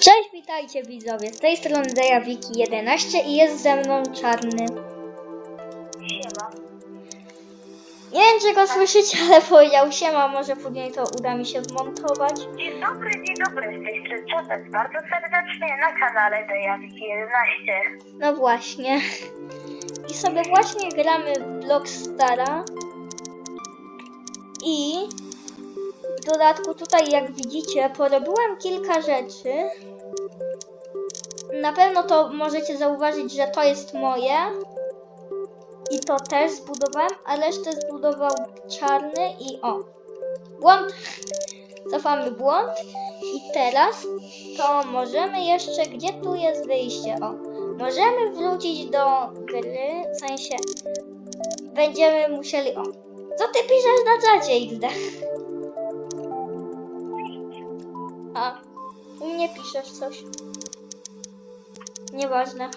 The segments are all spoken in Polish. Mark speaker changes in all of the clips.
Speaker 1: Cześć, witajcie widzowie. Z tej strony Dejawiki 11 i jest ze mną Czarny.
Speaker 2: Siema.
Speaker 1: Nie wiem, czy go słyszycie, ale powiedział siema, może później to uda mi się zmontować.
Speaker 2: Dzień dobry, dzień dobry, z tej strony Czapek. Bardzo serdecznie na kanale Dejawiki 11.
Speaker 1: No właśnie. I sobie właśnie gramy w Blockstara. I w dodatku tutaj, jak widzicie, porobiłem kilka rzeczy. Na pewno to możecie zauważyć, że to jest moje. I to też zbudowałem, a resztę zbudował czarny i o. Błąd. Cofamy błąd. I teraz to możemy jeszcze, gdzie tu jest wyjście? O. Możemy wrócić do gry, w sensie będziemy musieli. O. Co ty piszesz na czacie, XD? A, u mnie piszesz coś. Nieważne.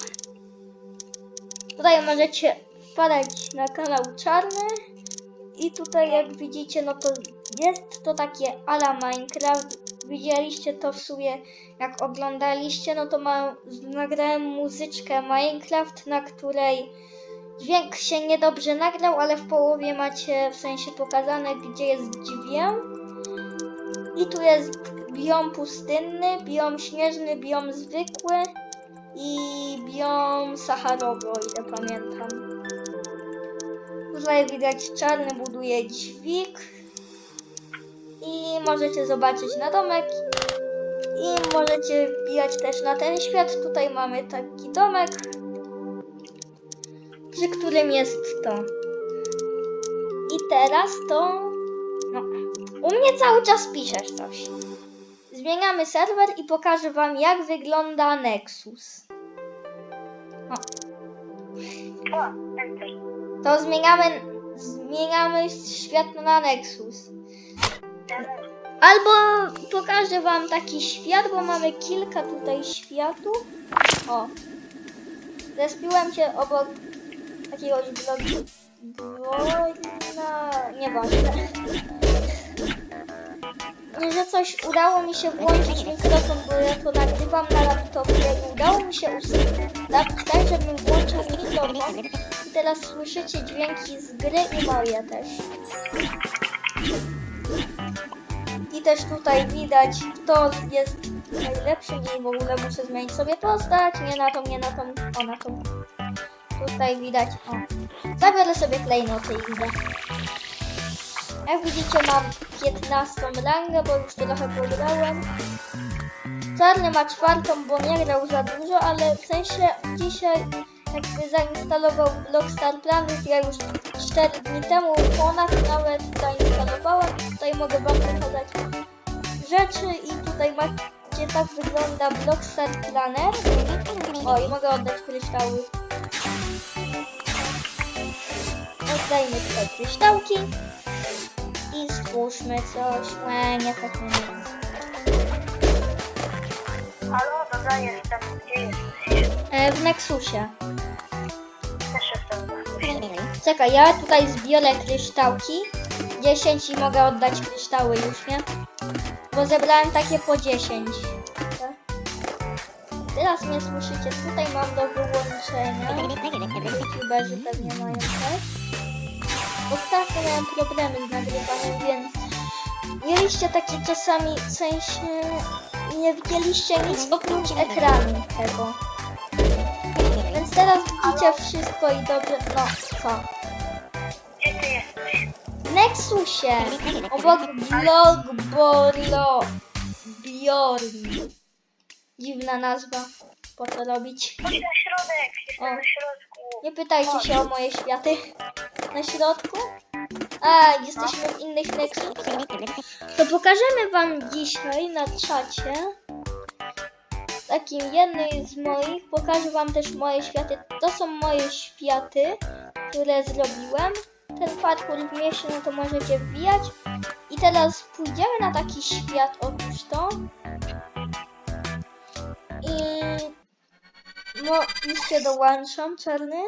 Speaker 1: Tutaj możecie wpadać na kanał Czarny. I tutaj jak widzicie, no to jest to takie ala Minecraft. Widzieliście to w sumie, jak oglądaliście, no to mam, nagrałem muzyczkę Minecraft, na której dźwięk się niedobrze nagrał, ale w połowie macie w sensie pokazane, gdzie jest dźwięk. I tu jest biom pustynny, biom śnieżny, biom zwykły i biom saharowy, o ile pamiętam. Tutaj widać czarny buduje dźwig i możecie zobaczyć na domek i możecie wbijać też na ten świat. Tutaj mamy taki domek, przy którym jest to. I teraz to... No, u mnie cały czas piszesz coś. Zmieniamy serwer i pokażę wam jak wygląda Nexus. O, to zmieniamy, zmieniamy świat na Nexus. Albo pokażę wam taki świat, bo mamy kilka tutaj światów. O. Zespiłem się obok jakiegoś blogu. Wojna... Nieważne. Że coś udało mi się włączyć mikrofon, bo ja to nagrywam na laptopie udało mi się ustawić tak, żebym włączył mikrofon. I teraz słyszycie dźwięki z gry i moje też. I też tutaj widać, kto jest najlepszy i w ogóle muszę zmienić sobie postać. Nie na tą, nie na tą, o na tą. Tutaj widać, o. Zabiorę sobie klejnoty i idę. Jak widzicie mam 15 rangę, bo już trochę pograłem. Czarny ma czwartą, bo nie grał za dużo, ale w sensie dzisiaj jakby zainstalował Blockstar Planet, ja już 4 dni temu ponad nawet zainstalowałem tutaj mogę wam pokazać rzeczy i tutaj macie tak wygląda Blockstar Planner. O i mogę oddać kryształy. Oddajmy tutaj kryształki i stwórzmy coś. Łe, nie tak nie.
Speaker 2: Halo, dobra, jestem. Gdzie jesteś?
Speaker 1: E, w Nexusie.
Speaker 2: Też jestem na
Speaker 1: Czekaj, ja tutaj zbiorę kryształki. 10 i mogę oddać kryształy już, nie? Bo zebrałem takie po 10. Tak? Teraz mnie słyszycie, tutaj mam do wyłączenia. YouTuberzy pewnie mają też. Ostatnio miałem problemy z nagrywaniem, więc mieliście takie czasami, w sensie nie widzieliście nic oprócz ekranu tego. Więc teraz widzicie wszystko i dobrze, no co?
Speaker 2: Gdzie ty jesteś?
Speaker 1: Nexusie, obok Blogborlo Bjorn. Dziwna nazwa, po co robić?
Speaker 2: Chodź na środek, jestem
Speaker 1: O.
Speaker 2: na środku.
Speaker 1: Nie pytajcie się o moje światy. Na środku? A, jesteśmy w innych Nexusach. To pokażemy wam dzisiaj na czacie. Takim jednym z moich. Pokażę wam też moje światy. To są moje światy, które zrobiłem. Ten parkour w mieście, no to możecie wbijać. I teraz pójdziemy na taki świat, otóż to. I... No, już się dołączam, czarny.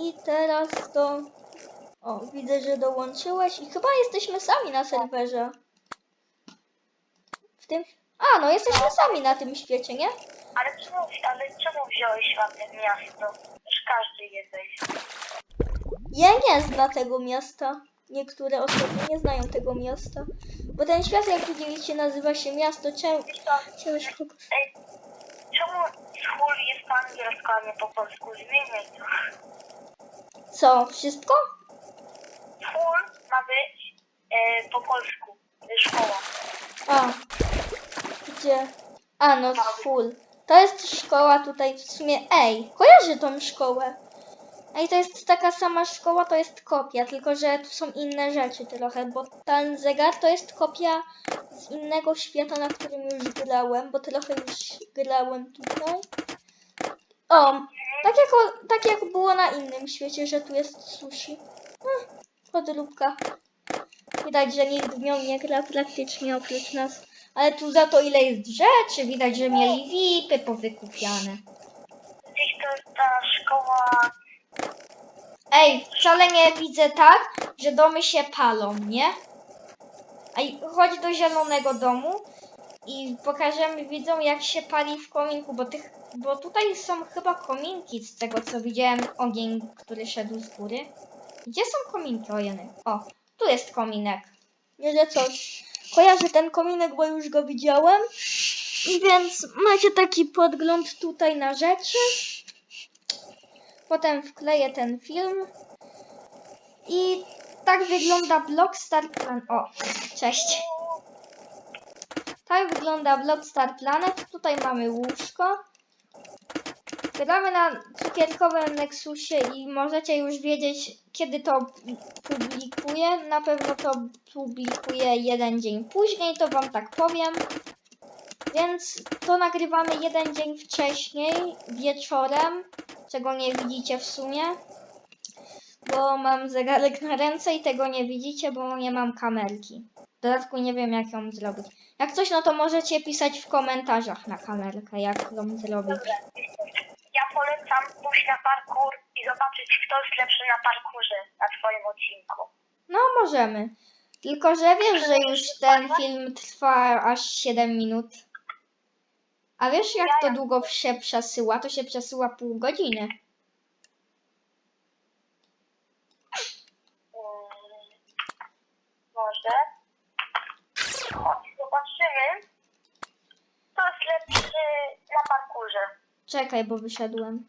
Speaker 1: I teraz to... O, widzę, że dołączyłeś i chyba jesteśmy sami na serwerze. tym... A, no jesteśmy sami na tym świecie, nie?
Speaker 2: Ale czemu, ale czemu wziąłeś ładne miasto? Już każdy je weźmie.
Speaker 1: Ja nie znam tego miasta. Niektóre osoby nie znają tego miasta. Bo ten świat, jak widzieliście, nazywa się miasto
Speaker 2: co?
Speaker 1: ciężko...
Speaker 2: Ej, czemu schól jest po angielsku, a nie po polsku? Zmieniaj to.
Speaker 1: Co? Wszystko?
Speaker 2: Schól ma być e, po polsku. e, Szkoła.
Speaker 1: A. Gdzie? A, no full. To jest szkoła tutaj w sumie. Ej, kojarzę tą szkołę. Ej, to jest taka sama szkoła, to jest kopia, tylko że tu są inne rzeczy trochę, bo ten zegar to jest kopia z innego świata, na którym już grałem, bo trochę już grałem tutaj. O, tak jak, o- tak jak było na innym świecie, że tu jest sushi. Hm, podróbka. Widać, że nikt w nią nie gra praktycznie oprócz nas. Ale tu za to ile jest rzeczy, widać, że mieli VIPy powykupiane.
Speaker 2: Gdzieś to jest ta szkoła.
Speaker 1: Ej, wcale nie widzę tak, że domy się palą, nie? Ej, chodź do zielonego domu i pokażemy widzom jak się pali w kominku, bo, tych, bo tutaj są chyba kominki z tego co widziałem, ogień, który szedł z góry. Gdzie są kominki, ojeny? O, tu jest kominek. Nie, że coś. Kojarzę ten kominek, bo już go widziałem. Więc macie taki podgląd tutaj na rzeczy. Potem wkleję ten film. I tak wygląda blok Star Planet. O, cześć. Tak wygląda blok Star Planet. Tutaj mamy łóżko. Gramy na cukierkowym Nexusie i możecie już wiedzieć, kiedy to publikuję. Na pewno to publikuję jeden dzień później, to wam tak powiem. Więc to nagrywamy jeden dzień wcześniej, wieczorem, czego nie widzicie w sumie. Bo mam zegarek na ręce i tego nie widzicie, bo nie mam kamerki. W dodatku nie wiem jak ją zrobić. Jak coś, no to możecie pisać w komentarzach na kamerkę, jak ją zrobić.
Speaker 2: Dobra. Ja polecam pójść na parkour i zobaczyć, kto jest lepszy na parkurze na twoim odcinku.
Speaker 1: No, możemy. Tylko, że wiesz, że już ten film trwa aż 7 minut. A wiesz, jak to długo się przesyła? To się przesyła pół godziny.
Speaker 2: Może. Chodź, zobaczymy. Kto jest lepszy na parkurze.
Speaker 1: Czekaj, bo wyszedłem.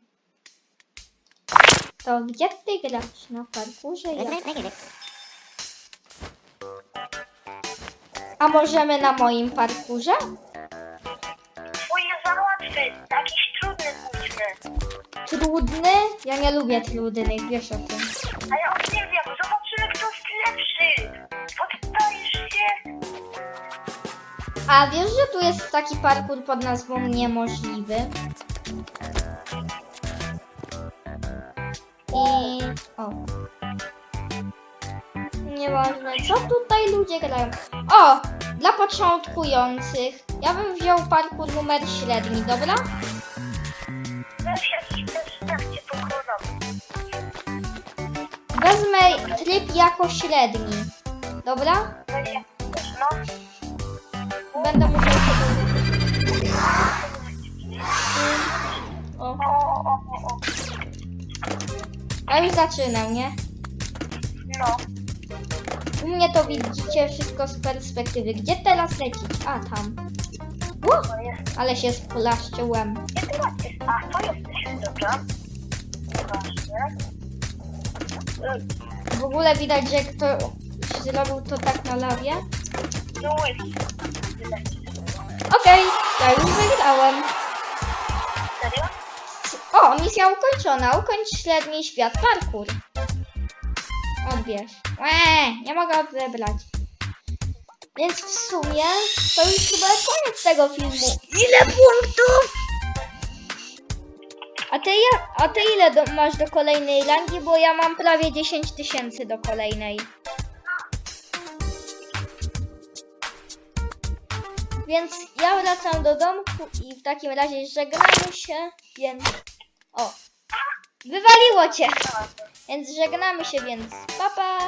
Speaker 1: To gdzie ty grasz? Na parkurze? Ja. A możemy na moim parkurze?
Speaker 2: Twój jest za łatwy. Jakiś trudny pójdźmy.
Speaker 1: Trudny? Ja nie lubię trudnych, wiesz o tym.
Speaker 2: A ja już nie Poddajesz się.
Speaker 1: A wiesz, że tu jest taki parkour pod nazwą Niemożliwy? I... o. Nieważne, co tutaj ludzie grają. O! Dla początkujących. Ja bym wziął parkour numer średni, dobra?
Speaker 2: Weź jakiś też trakcie pokrojowy.
Speaker 1: Wezmę tryb jako średni. Dobra?
Speaker 2: No.
Speaker 1: Będę musiał sobie... O,
Speaker 2: O,
Speaker 1: ja już zaczynam, nie?
Speaker 2: No.
Speaker 1: U mnie to widzicie wszystko z perspektywy. Gdzie teraz lecić? A, tam.
Speaker 2: Jest.
Speaker 1: ale się splaszczyłem.
Speaker 2: Gdzie ty jesteś? A, to jesteś. Dobra.
Speaker 1: W ogóle widać, że ktoś zrobił to tak na lawie.
Speaker 2: No.
Speaker 1: Okej, ja już wygrałem.
Speaker 2: Serio?
Speaker 1: O, misja ukończona. Ukończ średni świat parkour. Odbierz. Łe, nie mogę odebrać. Więc w sumie to już chyba koniec tego filmu. Ile punktów? A ty, ja, a ty ile do, masz do kolejnej rangi? Bo ja mam prawie 10 tysięcy do kolejnej. Więc ja wracam do domku i w takim razie żegnamy się, więc... O! Wywaliło cię! Więc żegnamy się, więc pa pa!